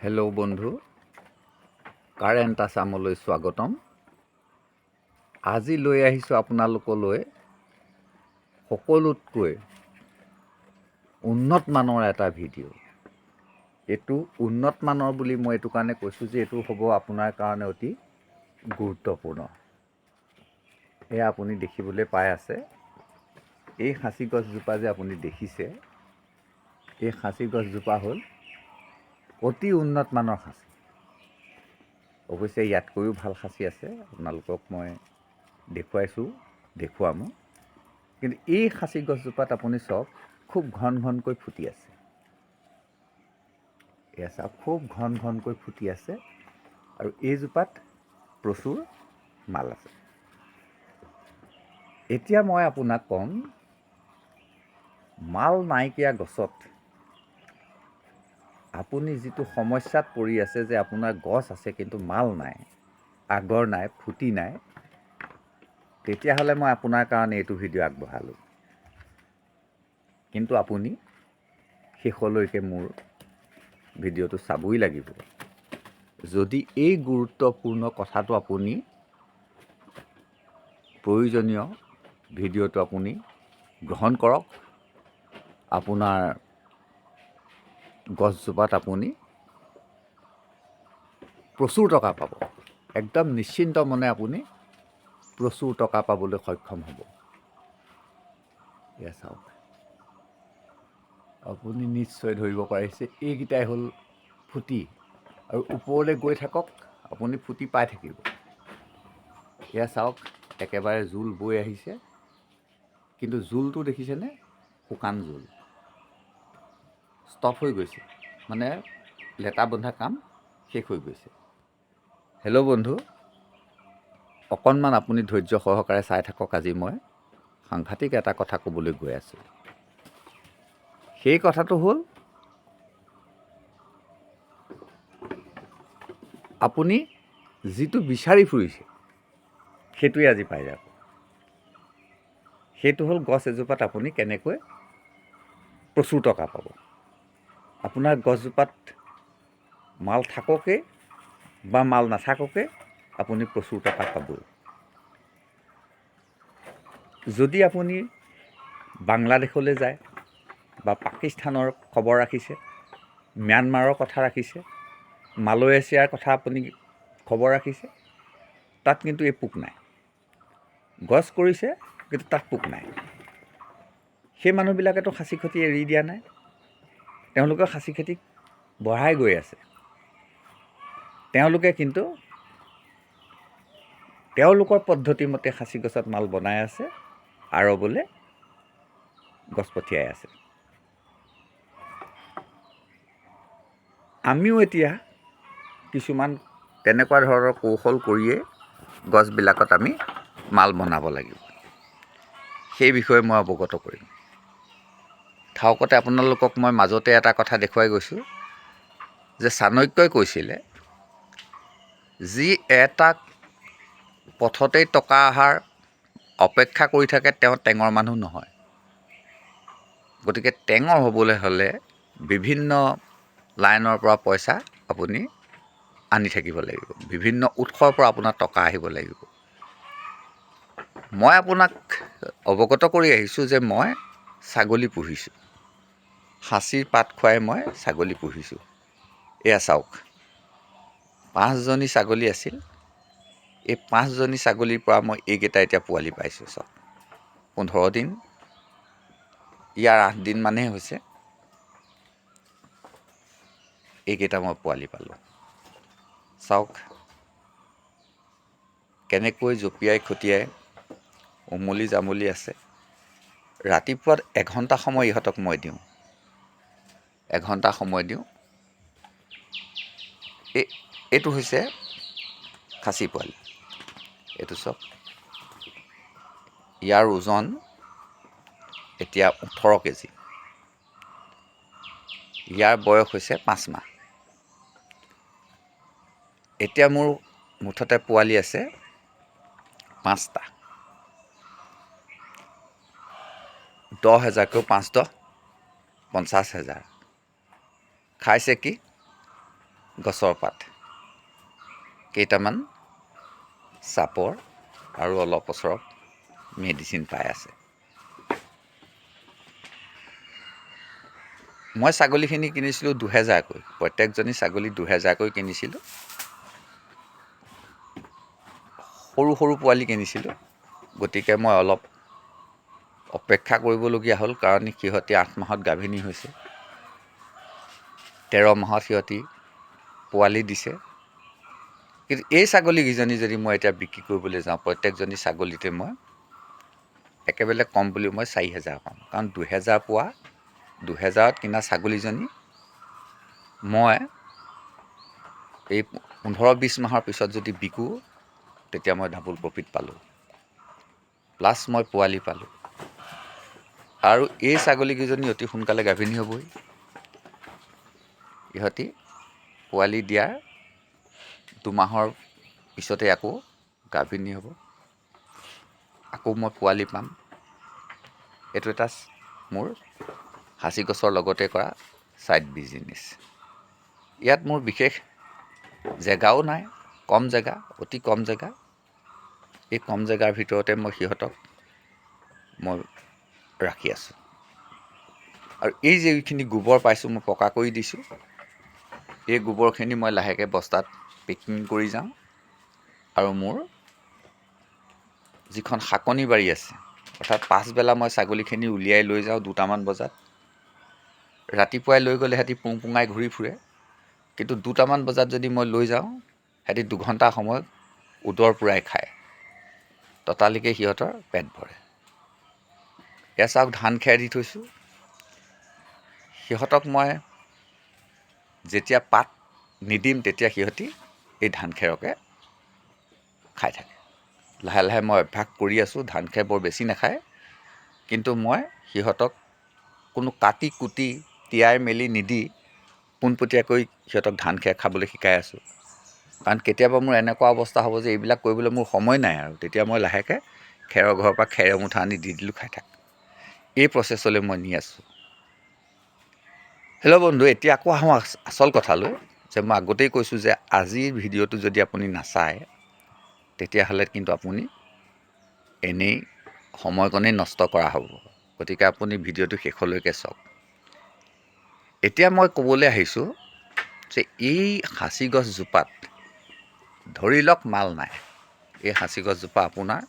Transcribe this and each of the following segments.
Hello' বন্ধু। Current আছামলৈ স্বাগতম। আজি লৈ আহিছোঁ আপোনালোকলৈ সকলোতকৈ উন্নত মানৰ এটা ভিডিঅ' এইটো উন্নত মানৰ বুলি মই এইটো কাৰণে কৈছোঁ যে এইটো হ'ব আপোনাৰ কাৰণে অতি গুৰুত্বপূৰ্ণ। এয়া আপুনি দেখিবলৈ পাই আছে। এই সাঁচি গছজোপা যে আপুনি দেখিছে, এই সাঁচি গছজোপা হ'ল অতি উন্নত মানৰ সাঁচি। অৱশ্যে, ইয়াতকৈও ভালো সাঁচি আছে। আপোনালোকক মই দেখুৱাইছোঁ, দেখুৱামো। কিন্তু এই সাঁচি গছজোপাত আপুনি চাওক, খুব ঘন ঘনকৈ ফুটি আছে। এয়া চাওক, খুব ঘন ঘনকৈ ফুটি আছে। আৰু এইজোপাত প্ৰচুৰ মাল আছে। এতিয়া মই আপোনাক ক'ম, মাল নাইকিয়া গছত আপুনি যিটো সমস্যাত পৰি আছে যে আপোনাৰ গছ আছে কিন্তু মাল নাই, আগৰ নাই ফুটি নাই, তেতিয়াহ'লে মই আপোনাৰ কাৰণে এইটো ভিডিঅ' আগবঢ়ালোঁ। কিন্তু আপুনি শেষলৈকে মোৰ ভিডিঅ'টো চাবই লাগিব। যদি এই গুৰুত্বপূৰ্ণ কথাটো আপুনি প্ৰয়োজনীয় ভিডিঅ'টো আপুনি গ্ৰহণ কৰক, আপোনাৰ গছজোপাত আপুনি প্ৰচুৰ টকা পাব। একদম নিশ্চিন্ত মনে আপুনি প্ৰচুৰ টকা পাবলৈ সক্ষম হ'ব। এয়া চাওক আপুনি নিশ্চয় ধৰিব পাৰিছে, এইকেইটাই হ'ল ফুটি। আৰু ওপৰলৈ গৈ থাকক, আপুনি ফুটি পাই থাকিব। এয়া চাওক একেবাৰে জোল বৈ আহিছে। কিন্তু জোলটো দেখিছেনে? শুকান জোল। ষ্টপ হৈ গৈছে। মানে লেটা বন্ধা কাম শেষ হৈ গৈছে। হেল্ল' বন্ধু, অকণমান আপুনি ধৈৰ্য সহকাৰে চাই থাকক আজি মই সাংঘাতিক এটা কথা ক'বলৈ গৈ আছোঁ। সেই কথাটো হ'ল, আপুনি যিটো বিচাৰি ফুৰিছে, সেইটোৱে আজি পাই যাব। সেইটো হ'ল গছ এজোপাত আপুনি কেনেকৈ প্ৰচুৰ টকা পাব। আপোনাৰ গছজোপাত মাল থাককে বা মাল নাথাককে আপুনি প্ৰচুৰ টকা পাবই। যদি আপুনি বাংলাদেশলৈ যায় বা পাকিস্তানৰ খবৰ ৰাখিছে, ম্যানমাৰৰ কথা ৰাখিছে, মালয়েছিয়াৰ কথা আপুনি খবৰ ৰাখিছে, তাত কিন্তু এই পোক নাই। গছ কৰিছে, কিন্তু তাত পোক নাই। সেই মানুহবিলাকেতো সাঁচি খতি এৰি দিয়া নাই। তেওঁলোকে সাঁচি খেতি বঢ়াই গৈ আছে। তেওঁলোকে কিন্তু তেওঁলোকৰ পদ্ধতিমতে সাঁচি গছত মাল বনাই আছে আৰৱলৈ গছ পঠিয়াই আছে। আমিও এতিয়া কিছুমান তেনেকুৱা ধৰণৰ কৌশল কৰিয়েই গছবিলাকত আমি মাল বনাব লাগিব। সেই বিষয়ে মই অৱগত কৰিম। থাওকতে আপোনালোকক মই মাজতে এটা কথা দেখুৱাই গৈছোঁ, যে চাণক্যই কৈছিলে, যি এটা পথতেই টকা অহাৰ অপেক্ষা কৰি থাকে, তেওঁ টেঙৰ মানুহ নহয়। গতিকে টেঙৰ হ'বলৈ হ'লে বিভিন্ন লাইনৰ পৰা পইচা আপুনি আনি থাকিব লাগিব। বিভিন্ন উৎসৰ পৰা আপোনাৰ টকা আহিব লাগিব। মই আপোনাক অৱগত কৰি আহিছোঁ যে মই ছাগলী পুহিছোঁ। সাঁচিৰ পাত খুৱাই মই ছাগলী পুহিছোঁ। এয়া চাওক পাঁচজনী ছাগলী আছিল। এই পাঁচজনী ছাগলীৰ পৰা মই এইকেইটা এতিয়া পোৱালি পাইছোঁ চাওক। পোন্ধৰ দিন ইয়াৰ আঠ দিনমানহে হৈছে। এইকেইটা মই পোৱালি পালোঁ। চাওক কেনেকৈ জঁপিয়াই খটিয়াই উমলি জামলি আছে। ৰাতিপুৱাত এঘণ্টা সময় ইহঁতক মই দিওঁ। এঘণ্টা সময় দিওঁ। এই এইটো হৈছে খাচী পোৱালি। এইটো চাওক ইয়াৰ ওজন এতিয়া ওঠৰ কেজি। ইয়াৰ বয়স হৈছে পাঁচ মাহ। এতিয়া মোৰ মুঠতে পোৱালি আছে পাঁচটা। দহ হেজাৰকৈ পাঁচ দহ পঞ্চাছ হেজাৰ। খাইছে কি? গছৰ পাত। কেইটামান চাপৰ আৰু অলপ ওচৰত মেডিচিন পাই আছে। মই ছাগলীখিনি কিনিছিলোঁ দুহেজাৰকৈ। প্ৰত্যেকজনী ছাগলী দুহেজাৰকৈ কিনিছিলোঁ। সৰু সৰু পোৱালি কিনিছিলোঁ। গতিকে মই অলপ অপেক্ষা কৰিবলগীয়া হ'ল কাৰণ সিহঁতে আঠ মাহত গাভিনী হৈছে। তেৰ মাহত সিহঁতি পোৱালি দিছে। কিন্তু এই ছাগলীকেইজনী যদি মই এতিয়া বিক্ৰী কৰিবলৈ যাওঁ, প্ৰত্যেকজনী ছাগলীতে মই একেবাৰে কম বুলি মই চাৰি হেজাৰ পাম। কাৰণ দুহেজাৰ পোৱা, দুহেজাৰত কিনা ছাগলীজনী মই এই পোন্ধৰ বিছ মাহৰ পিছত যদি বিকো, তেতিয়া মই ডাবুল প্ৰফিট পালোঁ। প্লাছ মই পোৱালি পালোঁ। আৰু এই ছাগলীকেইজনী অতি সোনকালে গাভিনী হ'বই। ইহঁতি পোৱালি দিয়াৰ দুমাহৰ পিছতে আকৌ গাভিনী হ'ব। আকৌ মই পোৱালি পাম। এইটো এটা মোৰ সাঁচি গছৰ লগতে কৰা ছাইড বিজনেছ ইয়াত মোৰ বিশেষ জেগাও নাই, কম জেগা, অতি কম জেগা। এই কম জেগাৰ ভিতৰতে মই সিহঁতক মই ৰাখি আছোঁ। আৰু এই যিখিনি গোবৰ পাইছোঁ, মই পকা কৰি দিছোঁ। এই গোবৰখিনি মই লাহেকৈ বস্তাত পেকিং কৰি যাওঁ আৰু মোৰ যিখন শাকনি বাৰী আছে অৰ্থাৎ পাছবেলা মই ছাগলীখিনি উলিয়াই লৈ যাওঁ দুটামান বজাত। ৰাতিপুৱাই লৈ গ'লে সিহঁতি পুং পুঙাই ঘূৰি ফুৰে। কিন্তু দুটামান বজাত যদি মই লৈ যাওঁ সিহঁতি দুঘণ্টা সময় উদৰ পূৰাই খায়। ততালিকে সিহঁতৰ পেট ভৰে। এয়া চাওক ধান খেৰ দি থৈছোঁ। সিহঁতক মই যেতিয়া পাত নিদিম তেতিয়া সিহঁতি এই ধান খেৰকে খাই থাকে। লাহে লাহে মই অভ্যাস কৰি আছোঁ, ধান খেৰ বৰ বেছি নাখায়। কিন্তু মই সিহঁতক কোনো কাটি কুটি তিয়াই মেলি নিদি পোনপটীয়াকৈ সিহঁতক ধান খেৰ খাবলৈ শিকাই আছোঁ। কাৰণ কেতিয়াবা মোৰ এনেকুৱা অৱস্থা হ'ব যে এইবিলাক কৰিবলৈ মোৰ সময় নাই আৰু। তেতিয়া মই লাহেকৈ খেৰৰ ঘৰৰ পৰা খেৰ এমুঠা আনি দি দিলোঁ, খাই থাক। এই প্ৰচেছলৈ মই নি আছোঁ। হেল্ল' বন্ধু এতিয়া আকৌ আহোঁ আচ- আচল কথালৈ। যে মই আগতেই কৈছোঁ যে আজিৰ ভিডিঅ'টো যদি আপুনি নাচায় তেতিয়াহ'লে কিন্তু আপুনি এনেই সময়কণেই নষ্ট কৰা হ'ব। গতিকে আপুনি ভিডিঅ'টো শেষলৈকে চাওক। এতিয়া মই ক'বলৈ আহিছোঁ যে এই সাঁচি গছজোপাত ধৰি লওক মাল নাই। এই সাঁচি গছজোপা আপোনাৰ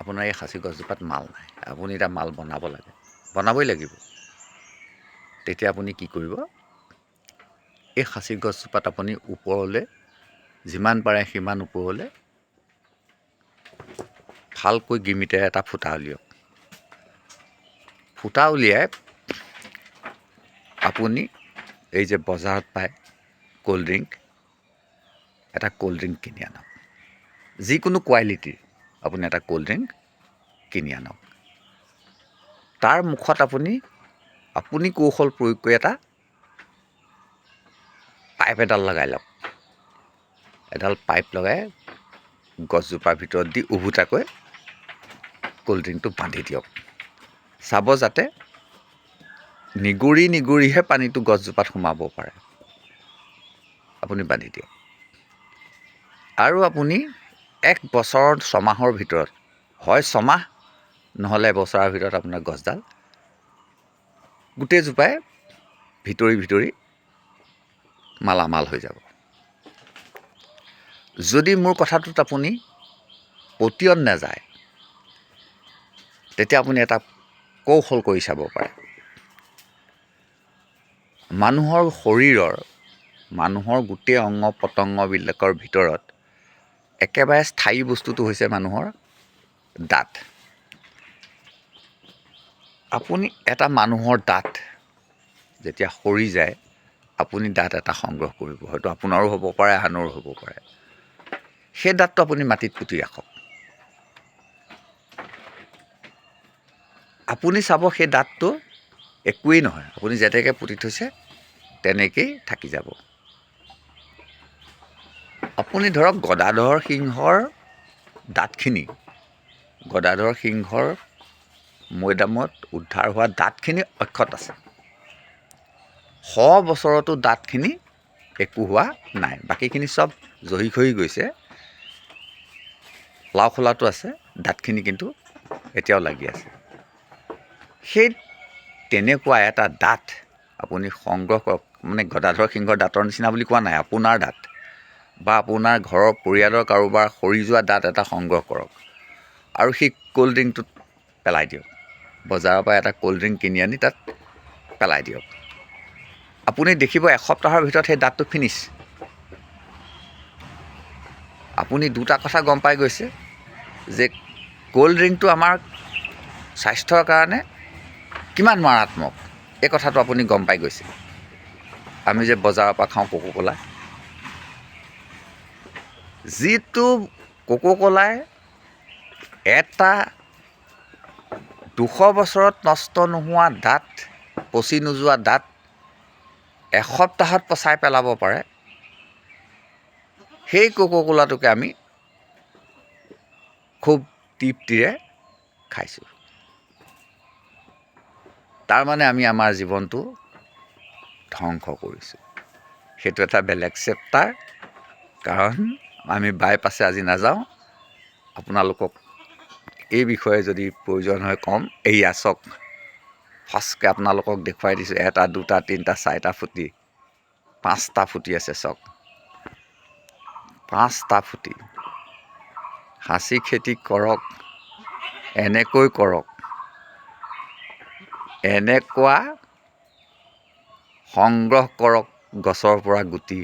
আপোনাৰ এই সাঁচি গছজোপাত মাল নাই। আপুনি এতিয়া মাল বনাব লাগে। বনাবই লাগিব। তেতিয়া আপুনি কি কৰিব? এই সাঁচি গছজোপাত আপুনি ওপৰলৈ, যিমান পাৰে সিমান ওপৰলৈ ভালকৈ গিমিতেৰে এটা ফুটা উলিয়াওক। ফুটা উলিয়াই আপুনি এই যে বজাৰত পায় ক'ল্ড ড্ৰিংক এটা ক'ল্ড ড্ৰিংক কিনি আনক। যিকোনো কোৱালিটিৰ আপুনি এটা ক'ল্ড ড্ৰিংক কিনি আনক। তাৰ মুখত আপুনি আপুনি কৌশল প্ৰয়োগ কৰি এটা পাইপ এডাল লগাই লওক। এডাল পাইপ লগাই গছজোপাৰ ভিতৰত দি উভোটাকৈ ক'ল্ড ড্ৰিংকটো বান্ধি দিয়ক। চাব যাতে নিগৰি নিগৰিহে পানীটো গছজোপাত সোমাব পাৰে। আপুনি বান্ধি দিয়ক। আৰু আপুনি এক বছৰ ছমাহৰ ভিতৰত হয় ছমাহ নহ'লে এবছৰৰ ভিতৰত আপোনাৰ গছডাল গোটেইজোপাই ভিতৰি ভিতৰি মালামাল হৈ যাব। যদি মোৰ কথাটোত আপুনি পতিয়ন নাযায়, তেতিয়া আপুনি এটা কৌশল কৰি চাব পাৰে। মানুহৰ শৰীৰৰ, মানুহৰ গোটেই অংগ পতংগবিলাকৰ ভিতৰত একেবাৰে স্থায়ী বস্তুটো হৈছে মানুহৰ দাঁত। আপুনি এটা মানুহৰ দাঁত যেতিয়া সৰি যায়, আপুনি দাঁত এটা সংগ্ৰহ কৰিব। হয়তো আপোনাৰো হ'ব পাৰে, আনৰো হ'ব পাৰে। সেই দাঁতটো আপুনি মাটিত পুতি ৰাখক। আপুনি চাব সেই দাঁতটো একোৱেই নহয়। আপুনি যেনেকৈ পুতি থৈছে, তেনেকেই থাকি যাব। আপুনি ধৰক গদাধৰ সিংহৰ দাঁতখিনি, গদাধৰ সিংহৰ মৈদামত উদ্ধাৰ হোৱা দাঁতখিনি অক্ষত আছে। শ বছৰতো দাঁতখিনি একো হোৱা নাই। বাকীখিনি চব জহি খহি গৈছে। লাও খোলাটো আছে দাঁতখিনি কিন্তু এতিয়াও লাগি আছে। সেই তেনেকুৱা এটা দাঁত আপুনি সংগ্ৰহ কৰক। মানে গদাধৰ সিংহৰ দাঁতৰ নিচিনা বুলি কোৱা নাই আপোনাৰ দাঁত বা আপোনাৰ ঘৰৰ পৰিয়ালৰ কাৰোবাৰ সৰি যোৱা দাঁত এটা সংগ্ৰহ কৰক। আৰু সেই ক'ল্ড ড্ৰিংকটোত পেলাই দিয়ক। বজাৰৰ পৰা এটা ক'ল্ড ড্ৰিংক কিনি আনি তাত পেলাই দিয়ক। আপুনি দেখিব এসপ্তাহৰ ভিতৰত সেই দাঁতটো ফিনিছ আপুনি দুটা কথা গম পাই গৈছে যে ক'ল্ড ড্ৰিংকটো আমাৰ স্বাস্থ্যৰ কাৰণে কিমান মাৰাত্মক। এই কথাটো আপুনি গম পাই গৈছে। আমি যে বজাৰৰ পৰা খাওঁ কোকো ক'লা যিটো কোকো ক'লাই এটা দুশ বছৰত নষ্ট নোহোৱা দাঁত পচি নোযোৱা দাঁত এসপ্তাহত পচাই পেলাব পাৰে। সেই কোকো ক'লাটোকে আমি খুব তৃপ্তিৰে খাইছোঁ। তাৰমানে আমি আমাৰ জীৱনটো ধ্বংস কৰিছোঁ। সেইটো এটা বেলেগ চেপ্টাৰ কাৰণ আমি বাইপাছে আজি নাযাওঁ। আপোনালোকক এই বিষয়ে যদি প্ৰয়োজন হয়, ক'ম। এয়া চাওক ফাৰ্ষ্টকৈ আপোনালোকক দেখুৱাই দিছোঁ, এটা, দুটা, তিনিটা, চাৰিটা ফুটি। পাঁচটা ফুটি আছে, চাওক। পাঁচটা ফুটি। সাঁচি খেতি কৰক, এনেকৈ কৰক। এনেকুৱা সংগ্ৰহ কৰক, গছৰ পৰা গুটি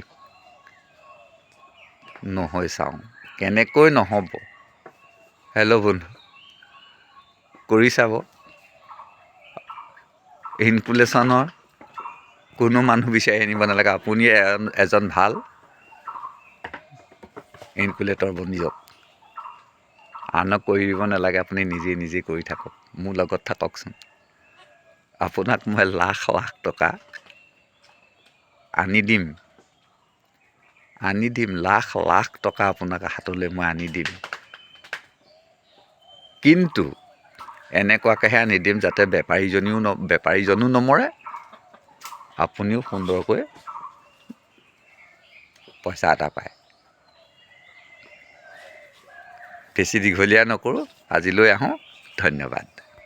নহৈ চাওঁ। কেনেকৈ নহ'ব? হেল্ল' বন্ধু। কৰি চাব। ইনকুলেশ্যনৰ কোনো মানুহ বিচাৰি আনিব নালাগে। আপুনি এজন ভাল ইনকুলেটৰ বনি যাওক। আনক কৰি দিব নালাগে আপুনি নিজে নিজে কৰি থাকক। মোৰ লগত থাককচোন। আপোনাক মই লাখ লাখ টকা আনি দিম। আনি দিম লাখ লাখ টকা আপোনাক হাতলৈ মই আনি দিম। কিন্তু এনেকুৱাকৈহে আনি দিম যাতে বেপাৰীজনীও ন বেপাৰীজনো নমৰে। আপুনিও সুন্দৰকৈ পইচা এটা পায়। বেছি দীঘলীয়া নকৰোঁ আজিলৈ আহোঁ। ধন্যবাদ।